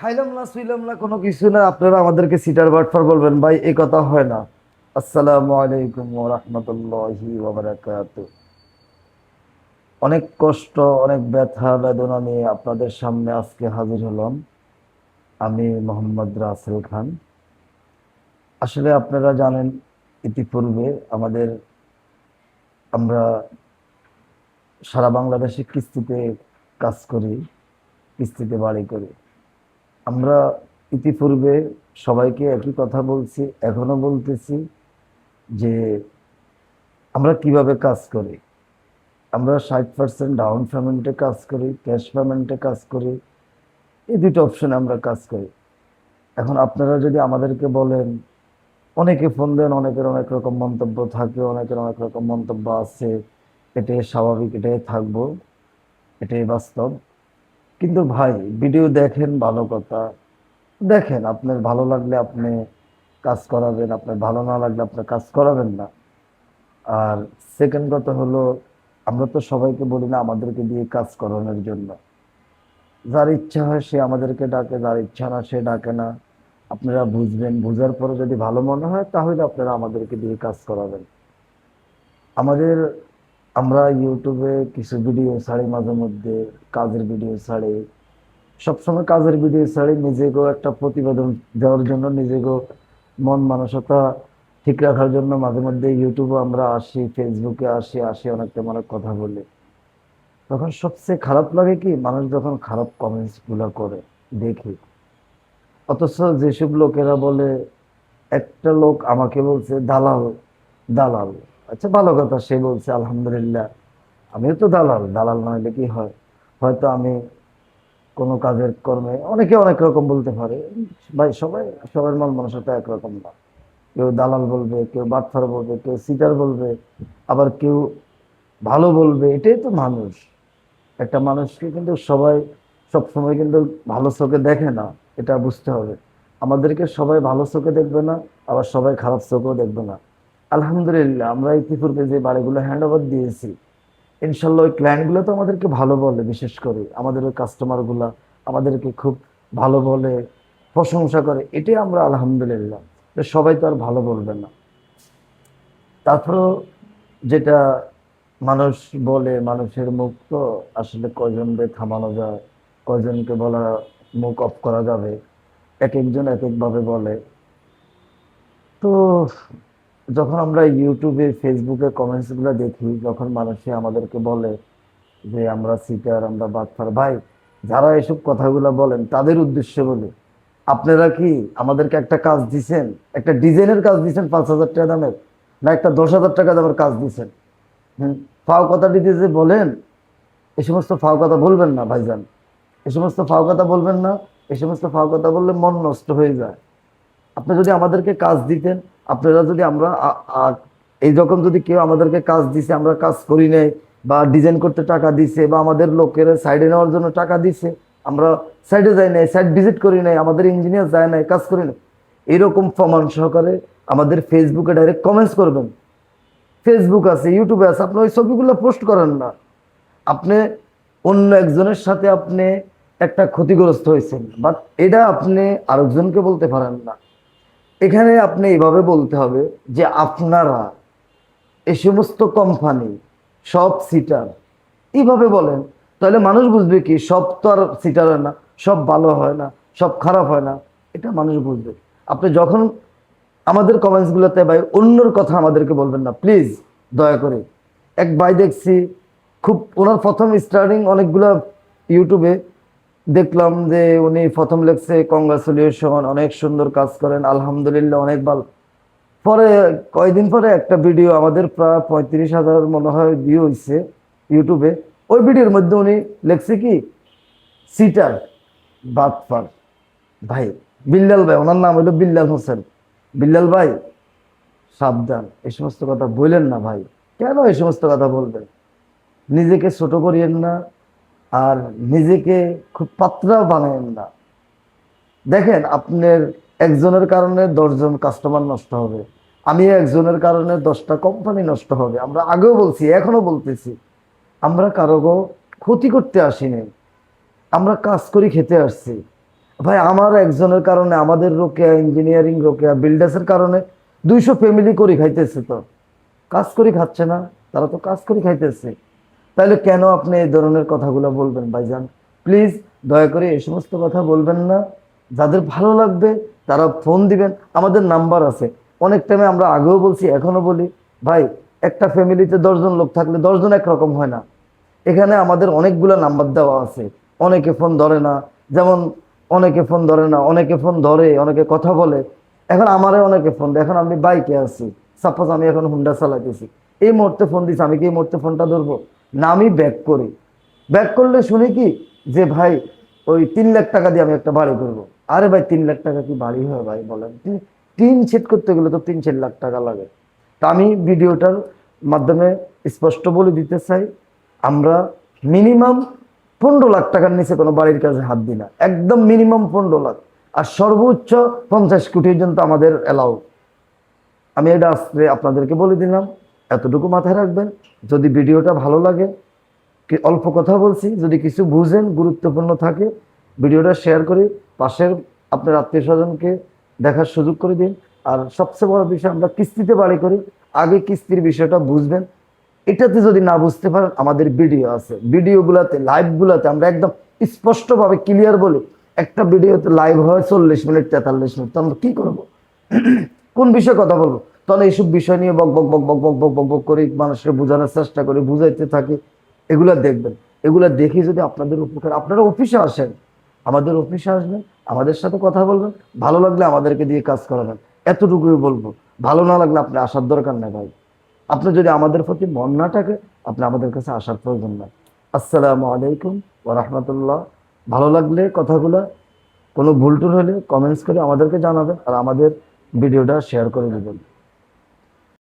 খাইলাম না, শুইলাম না, কোনো কিছু না, আপনারা আমাদেরকে সিটার বাটফার বলবেন, ভাই এই কথা হয় না। আসসালামু আলাইকুম রাহমাতুল্লাহি অনেক কষ্ট, অনেক ব্যথা, বেদনা নিয়ে আপনাদের সামনে আজকে হাজির হলাম। আমি মোহাম্মদ রাসেল খান। আসলে আপনারা জানেন, ইতিপূর্বে আমাদের আমরা সারা বাংলাদেশে কিস্তিতে কাজ করি, কিস্তিতে বাড়ি করি। আমরা ইতিপূর্বে সবাইকে একই কথা বলছি, এখনও বলতেছি যে আমরা কীভাবে কাজ করি। আমরা ষাট পার্সেন্ট ডাউন পেমেন্টে কাজ করি ক্যাশ পেমেন্টে কাজ করি, এই দুটো অপশনে আমরা কাজ করি। এখন আপনারা যদি আমাদেরকে বলেন, অনেকে ফোন দেন, অনেকের অনেক রকম মন্তব্য থাকে, অনেকের অনেক রকম মন্তব্য আছে, এটাই স্বাভাবিক, এটাই থাকব, এটাই বাস্তব। কিন্তু ভাই ভিডিও দেখেন ভালো কথা। দেখেন, আপনার ভালো লাগলে আপনি কাজ করাবেন, আপনার ভালো না লাগলে আপনি কাজ করাবেন না। আর সেকেন্ড কথা হলো, আমরা তো সবাইকে বলি না আমাদেরকে দিয়ে কাজ করানোর জন্য। যার ইচ্ছা হয় সে আমাদেরকে ডাকে, যার ইচ্ছা না সে ডাকে না। আপনারা বুঝবেন, বুঝার পরে যদি ভালো মনে হয়, তাহলে আপনারা আমাদেরকে দিয়ে কাজ করাবেন। আমাদের আমরা ইউটিউবে কিছু ভিডিও ছাড়ি মাঝে মধ্যে, কাজের ভিডিও ছাড়ি। সবসময় কাজের ভিডিও ছাড়ি, নিজেকেও একটা প্রতিবেদন দেওয়ার জন্য, নিজেকেও মন মানসতা ঠিক রাখার জন্য মাঝে মধ্যে ইউটিউবে আমরা আসি ফেসবুকে আসি আসি অনেক তেমন কথা বলি। তখন সবচেয়ে খারাপ লাগে কি, মানুষ যখন খারাপ কমেন্টসগুলো করে, দেখি। অথচ যেসব লোকেরা বলে, একটা লোক আমাকে বলছে, দালাল দালাল। আচ্ছা ভালো কথা, সে বলছে, আলহামদুলিল্লাহ, আমিও তো দালাল দালাল নইলে কি হয়? হয়তো আমি কোনো কাজের কর্মে অনেকে অনেক রকম বলতে পারে, ভাই, সবাই, সবার মন মানসিকতা একরকম না। কেউ দালাল বলবে, কেউ বাটফার বলবে, কেউ সিটার বলবে, আবার কেউ ভালো বলবে, এটাই তো মানুষ। একটা মানুষকে কিন্তু সবাই সবসময় কিন্তু ভালো চোখে দেখে না, এটা বুঝতে হবে। আমাদেরকে সবাই ভালো চোখে দেখবে না, আবার সবাই খারাপ চোখেও দেখবে না। আলহামদুলিল্লাহ, আমরা ইতিপূর্বে যে বাড়িগুলো হ্যান্ড ওভার দিয়েছি, ইনশাল্লাহ ওই ক্লায়েন্টগুলো তো আমাদেরকে ভালো বলে, বিশেষ করে আমাদের ওই কাস্টমারগুলো আমাদেরকে খুব ভালো বলে, প্রশংসা করে, এটাই আমরা আলহামদুলিল্লাহ। সবাই তো আর ভালো বলবে না। তারপরেও যেটা মানুষ বলে, মানুষের মুখ তো আসলে কয়জনকে থামানো যায়, কয়জনকে বলা, মুখ অফ করা যাবে, এক একজন এক একভাবে বলে। তো যখন আমরা ইউটিউবে ফেসবুকে কমেন্টসগুলো দেখি, যখন মানুষে আমাদেরকে বলে যে, আমরা সিটার আমরা বাটফার। ভাই, যারা এসব কথাগুলো বলেন, তাদের উদ্দেশ্যে বলে আপনারা কি আমাদেরকে একটা কাজ দিছেন? একটা ডিজাইনের কাজ দিছেন পাঁচ হাজার টাকা দামের? না একটা দশ হাজার টাকা দামের কাজ দিছেন? হুম? ফাও কথাটি যে বলেন, এ সমস্ত ফাও কথা বলবেন না, ভাইজান। এ সমস্ত ফাও কথা বলবেন না, এ সমস্ত ফাও কথা বললে মন নষ্ট হয়ে যায়। আপনি যদি আমাদেরকে কাজ দিতেন, আপনারা যদি আমরা এই রকম যদি কেউ আমাদেরকে কাজ দিছে, আমরা কাজ করি নাই, বা ডিজাইন করতে টাকা দিছে, বা আমাদের লোকের সাইডে নেওয়ার জন্য টাকা দিছে, আমরা সাইডে যাই নাই সাইড ভিজিট করি নাই, আমাদের ইঞ্জিনিয়ার যায় নাই, কাজ করি নাই, এরকম প্রমাণ সহকারে আমাদের ফেসবুকে ডাইরেক্ট কমেন্টস করবেন। ফেসবুক আছে ইউটিউবে আছে, আপনি ওই ছবিগুলো পোস্ট করেন না। আপনি অন্য একজনের সাথে আপনি একটা ক্ষতিগ্রস্ত হয়েছেন বাট এটা আপনি আরেকজনকে বলতে পারেন না। এখানে আপনি এভাবে বলতে হবে যে আপনারা এই সমস্ত কোম্পানি সব সিটার এইভাবে বলেন। তাহলে মানুষ বুঝবে কি, সব তো আর সিটার হয় না, সব ভালো হয় না, সব খারাপ হয় না, এটা মানুষ বুঝবে। আপনি যখন আমাদের কমেন্টসগুলোতে ভাই অন্যর কথা আমাদেরকে বলবেন না প্লিজ দয়া করে। এক ভাই দেখছি, খুব ওনার প্রথম স্টার্টিং অনেকগুলো ইউটিউবে দেখলাম যে উনি প্রথম লেখছে কংগ্রাচুলেশন অনেক সুন্দর কাজ করেন, আলহামদুলিল্লাহ অনেক ভালো। পরে কয়দিন পরে একটা ভিডিও আমাদের প্রায় পঁয়ত্রিশ হাজার মনে হয় ভিউ হয়েছে ইউটিউবে ওই ভিডিওর মধ্যে উনি লেখছে কি? সিটার বাতফার ভাই বিল্লাল ভাই, ওনার নাম হলো বিল্লাল হোসেন বিল্লাল ভাই, সাবধান, এই সমস্ত কথা বললেন না ভাই। কেন এই সমস্ত কথা বলবেন? নিজেকে ছোট করিয়েন না আর নিজেকে খুব পাত্রা বানায়েন না। দেখেন, আপনার একজনের কারণে দশজন কাস্টমার নষ্ট হবে। আমি একজনের কারণে দশটা কোম্পানি নষ্ট হবে। আমরা আগেও বলছি এখনও বলতেছি। আমরা কারও ক্ষতি করতে আসিনি আমরা কাজ করি, খেতে আসছি। ভাই, আমার একজনের কারণে, আমাদের রোকেয়া ইঞ্জিনিয়ারিং রোকেয়া বিল্ডার্সের কারণে দুইশো ফ্যামিলি করে খাইতেছে তো। কাজ করে খাচ্ছে না, তারা তো কাজ করে খাইতেছে। তাহলে কেন আপনি এই ধরনের কথাগুলো বলবেন ভাইজান? প্লিজ দয়া করে এই সমস্ত কথা বলবেন না। যাদের ভালো লাগবে তারা ফোন দিবেন। আমাদের নাম্বার আছে। অনেক টাইমে আমরা আগেও বলছি এখনও বলি। ভাই, একটা ফ্যামিলিতে দশজন লোক থাকলে দশজন একরকম হয় না। এখানে আমাদের অনেকগুলো নাম্বার দেওয়া আছে। অনেকে ফোন ধরে না। যেমন, অনেকে ফোন ধরে না, অনেকে ফোন ধরে, অনেকে কথা বলে। এখন আমারে অনেকে ফোন দেয়। এখন আমি বাইকে আছি। সাপোজ আমি এখন হুন্ডা চালাইতেছি। এই মুহূর্তে ফোন দিছি, আমি কি এই মুহূর্তে ফোনটা ধরবো? না আমি ব্যাক করি। ব্যাক করলে শুনি কি যে ভাই, ওই তিন লাখ টাকা দিয়ে আমি একটা বাড়ি করব। আরে ভাই, তিন লাখ টাকা কি বাড়ি হয় ভাই বলেন? তিন সেট করতে গেলে তো তিন চার লাখ টাকা লাগে। তা আমি ভিডিওটার মাধ্যমে স্পষ্ট বলে দিতে চাই, আমরা মিনিমাম পনেরো লাখ টাকার নিচে কোনো বাড়ির কাছে হাত দিই না। একদম মিনিমাম পনেরো লাখ। আর সর্বোচ্চ পঞ্চাশ কোটি পর্যন্ত আমাদের এলাও। আমি এটা আপনাদেরকে বলে দিলাম। এতটুকু মাথায় রাখবেন, যদি ভিডিওটা ভালো লাগে, কি অল্প কথা বলছি, যদি কিছু বুঝেন, গুরুত্বপূর্ণ থাকে, ভিডিওটা শেয়ার করে পাশের আপনার আত্মীয় স্বজনকে দেখার সুযোগ করে দিন। আর সবচেয়ে বড় বিষয়, আমরা কিস্তিতে বাড়ি করি, আগে কিস্তির বিষয়টা বুঝবেন। এটাতে যদি না বুঝতে পারেন, আমাদের ভিডিও আছে। ভিডিওগুলোতে, লাইভগুলোতে আমরা একদম স্পষ্টভাবে ক্লিয়ার বলি, একটা ভিডিওতে লাইভ হয় চল্লিশ মিনিট, তেতাল্লিশ মিনিট। তো আমরা কি করব? কোন বিষয়ে কথা বলব? তাহলে এইসব বিষয় নিয়ে বক বক বক বক বক বক বক বক করে মানুষকে বোঝানোর চেষ্টা করে, বুঝাইতে থাকি, এগুলা দেখবেন। এগুলা দেখে যদি আপনাদের উপকার আপনারা অফিসে আসেন, আমাদের অফিসে আসবেন, আমাদের সাথে কথা বলবেন, ভালো লাগলে আমাদেরকে দিয়ে কাজ করাবেন। এতটুকুই বলব। ভালো না লাগলে আপনি আসার দরকার নেই ভাই। আপনি যদি আমাদের প্রতি মন না থাকে, আপনি আমাদের কাছে আসার প্রয়োজন নাই। আসসালামু আলাইকুম ওয়া রাহমাতুল্লাহ। ভালো লাগলে কথাগুলা, কোনো ভুল টুল হলে কমেন্টস করে আমাদেরকে জানাবেন আর আমাদের ভিডিওটা শেয়ার করে দেবেন।